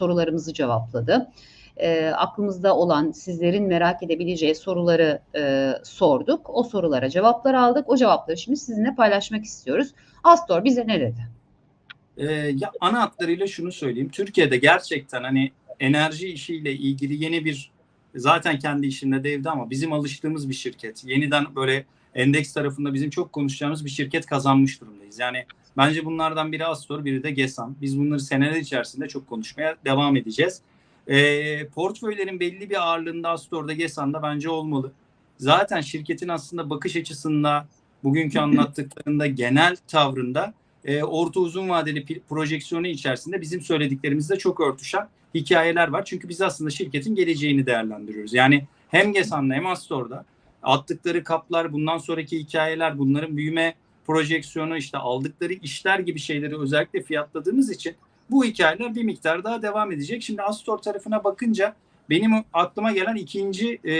sorularımızı cevapladı. E, aklımızda olan sizlerin merak edebileceği soruları e, sorduk. O sorulara cevaplar aldık. O cevapları şimdi sizinle paylaşmak istiyoruz. Astor bize ne dedi? Ee, ya ana hatlarıyla şunu söyleyeyim. Türkiye'de gerçekten hani enerji işiyle ilgili yeni bir zaten kendi işinde devdi ama bizim alıştığımız bir şirket. Yeniden böyle endeks tarafında bizim çok konuşacağımız bir şirket kazanmış durumdayız. Yani bence bunlardan biri Astor, biri de Gesan. Biz bunları seneler içerisinde çok konuşmaya devam edeceğiz. Ee, portföylerin belli bir ağırlığında Astor'da, Gesan'da bence olmalı. Zaten şirketin aslında bakış açısında, bugünkü anlattıklarında, genel tavrında e, orta uzun vadeli projeksiyonu içerisinde bizim söylediklerimizle çok örtüşen hikayeler var. Çünkü biz aslında şirketin geleceğini değerlendiriyoruz. Yani hem Gesan'da hem Astor'da attıkları kaplar, bundan sonraki hikayeler, bunların büyüme projeksiyonu, işte aldıkları işler gibi şeyleri özellikle fiyatladığımız için bu hikayeler bir miktar daha devam edecek. Şimdi Astor tarafına bakınca benim aklıma gelen ikinci e,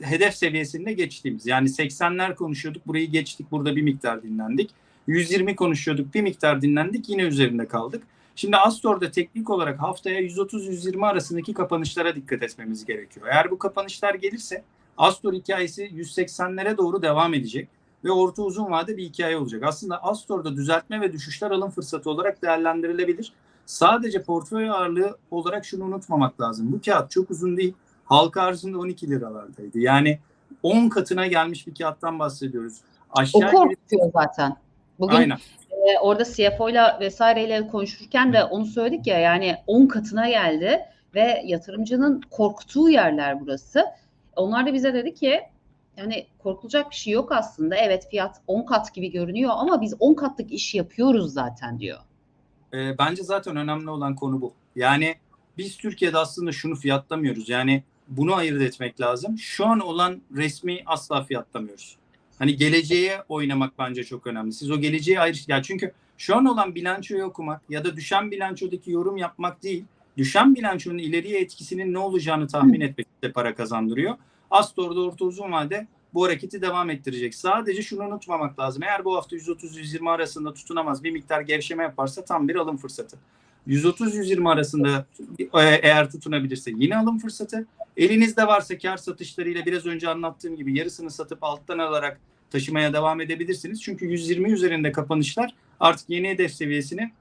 hedef seviyesinde geçtiğimiz. Yani 80'ler konuşuyorduk, burayı geçtik, burada bir miktar dinlendik. 120 konuşuyorduk, bir miktar dinlendik, yine üzerinde kaldık. Şimdi Astor'da teknik olarak haftaya 130-120 arasındaki kapanışlara dikkat etmemiz gerekiyor. Eğer bu kapanışlar gelirse Astor hikayesi 180'lere doğru devam edecek ve orta uzun vade bir hikaye olacak. Aslında Astor'da düzeltme ve düşüşler alım fırsatı olarak değerlendirilebilir. Sadece portföy ağırlığı olarak şunu unutmamak lazım. Bu kağıt çok uzun değil. Halka arzında 12 liralardaydı. Yani 10 katına gelmiş bir kağıttan bahsediyoruz. O Aşağı gelip- korkutuyor zaten. Bugün Aynen. e, orada CFO'yla vesaireyle konuşurken de onu söyledik ya yani 10 katına geldi ve yatırımcının korktuğu yerler burası. Onlar da bize dedi ki yani korkulacak bir şey yok aslında. Evet fiyat 10 kat gibi görünüyor ama biz 10 katlık iş yapıyoruz zaten diyor. E, bence zaten önemli olan konu bu. Yani biz Türkiye'de aslında şunu fiyatlamıyoruz. Yani bunu ayırt etmek lazım. Şu an olan resmi asla fiyatlamıyoruz. Hani geleceğe oynamak bence çok önemli. Siz o geleceğe ayrı ya çünkü şu an olan bilançoyu okumak ya da düşen bilançodaki yorum yapmak değil, düşen bilançonun ileriye etkisinin ne olacağını tahmin etmek de para kazandırıyor. Astor'da orta uzun vade bu hareketi devam ettirecek. Sadece şunu unutmamak lazım. Eğer bu hafta 130-120 arasında tutunamaz bir miktar gevşeme yaparsa tam bir alım fırsatı. 130-120 arasında e, eğer tutunabilirse yine alım fırsatı. Elinizde varsa kar satışlarıyla biraz önce anlattığım gibi yarısını satıp alttan alarak taşımaya devam edebilirsiniz. Çünkü 120 üzerinde kapanışlar artık yeni hedef seviyesini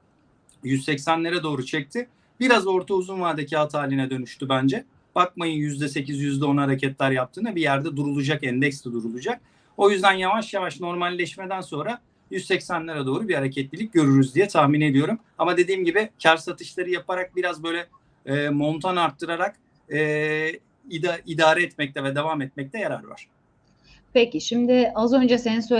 180'lere doğru çekti. Biraz orta uzun vade kağıt haline dönüştü bence. Bakmayın %8, %10 hareketler yaptığına bir yerde durulacak, endeks de durulacak. O yüzden yavaş yavaş normalleşmeden sonra 180'lere doğru bir hareketlilik görürüz diye tahmin ediyorum. Ama dediğim gibi kar satışları yaparak biraz böyle e, montan arttırarak e, ida- idare etmekte ve devam etmekte yarar var. Peki şimdi az önce senin söylediğin